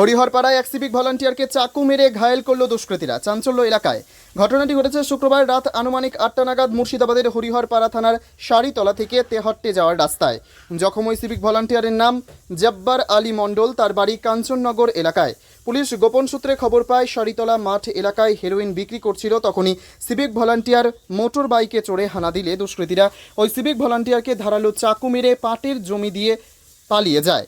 হরিহরপাড়ায় এক সিভিক ভলান্টিয়ারকে চাকু মেরে ঘায়েল করল দুষ্কৃতীরা। চাঞ্চল্য এলাকায়। ঘটনাটি ঘটেছে শুক্রবার রাত আনুমানিক আটটা নাগাদ মুর্শিদাবাদের হরিহরপাড়া থানার সারিতলা থেকে তেহট্টে যাওয়ার রাস্তায়। জখম ওই সিভিক ভলান্টিয়ারের নাম জব্বার আলী মণ্ডল, তার বাড়ি কাঞ্চননগর এলাকায়। পুলিশ গোপন সূত্রে খবর পায়, সারিতলা মাঠ এলাকায় হেরোইন বিক্রি করছিল, তখনই সিভিক ভলান্টিয়ার মোটর বাইকে চড়ে হানা দিলে দুষ্কৃতীরা। ওই সিভিক ভলান্টিয়ারকে ধারালো চাকু মেরে পাটের জমি দিয়ে পালিয়ে যায়।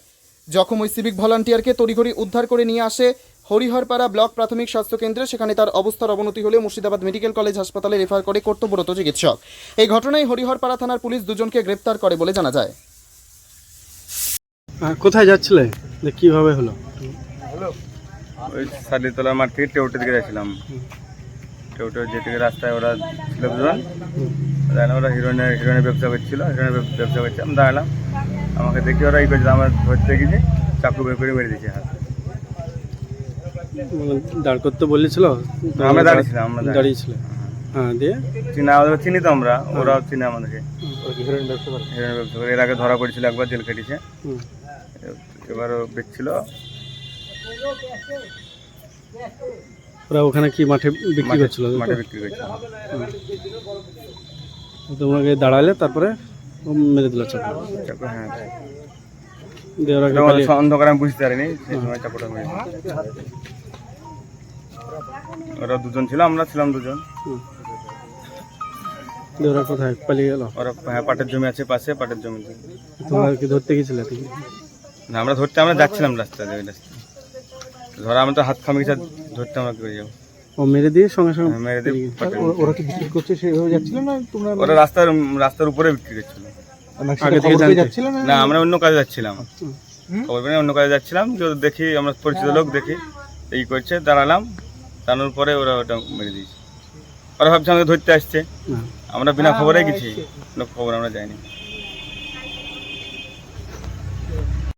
জখম ওই সিভিক ভলান্টিয়ারকে তড়িঘড়ি উদ্ধার করে নিয়ে আসে হরিহরপাড়া ব্লক প্রাথমিক স্বাস্থ্য কেন্দ্রে। সেখানে তার অবস্থার অবনতি হলে মুর্শিদাবাদ মেডিকেল কলেজ হাসপাতালে রেফার করে কর্তব্যরত চিকিৎসক। এই ঘটনায় হরিহরপাড়া থানার পুলিশ দুজনকে গ্রেপ্তার করে বলে জানা যায়। কোথায় যাচ্ছিলে? যে কীভাবে হলো? ওই শালিতলা মাঠ থেকে টেউটের দিকে যাচ্ছিলাম। টেউটে যেদিকে রাস্তায় ওরা ছিল দুজন। ওরা হিরোইনের হিরোইনের ব্যবসা করছিল হিরোইনের ব্যব- ব্যবসা করছে। আমি দাঁড়ালাম। আমাকে দেখে ওরা ই করছে আমার ধরতে গিয়ে চাকু বের করে মেরে দিয়েছে হাত। মানে দাঁড় করতে বলেছিল? আমরা দাঁড়িয়েছিলাম, আমরা দাঁড়িয়ে- দাঁড়িয়েছিল। হ্যাঁ দিয়ে? চিনা আমাদের চিনি তো আমরা ওরাও চিনে আমাদেরকে। হিরোইন ব্যবসা করে? এর আগে ধরা পড়েছিল একবার জেল কেটেছে এবারও বেচছিল। ওরা ওখানে কি মাঠে বিক্রি করছিল? মাঠে বিক্রি করছিল। তোমাকে দাঁড়ালে তারপরে মেরে দিল হ্যাঁ ওরা কি তখন পালিয়ে- অন্ধকার আমি বুঝতে পারিনি সেই সময় চাকুটা মেরে ওরা দুজন ছিল আমরা ছিলাম দুজন। ওরা কোথায়? পালিয়ে গেল? ওরা হ্যাঁ পাটের জমি আছে পাশে পাটের জমি তোমরা কি ধরতে গেছিলে তুমি না আমরা ধরতে আমরা যাচ্ছিলাম রাস্তা দিয়ে রাস্তা ধরা আমরা তো হাত খামিয়ে ধরতে আমরা করে যাব? ও মেরে দিয়ে সঙ্গে সঙ্গে হ্যাঁ, মেরে দিয়ে ওরা কি বিক্রি করছে? সেভাবে যাচ্ছিল না তোমরা? ওরা রাস্তার রাস্তার উপরে বিক্রি করছিল। না আগে থেকে? যাচ্ছিল আমরা অন্য কাজে যাচ্ছিলাম। খবর পেয়ে অন্য কাজে যাচ্ছিলাম যে দেখি আমরা পরিচিত লোক দেখি এই করছে দাঁড়ালাম দাঁড়ানোর পরে ওরা ওটা মেরে দিয়েছে। ওরা ভাবছে আমাকে ধরতে আসছে। আমরা বিনা খবরে গেছি খবর আমরা যাইনি।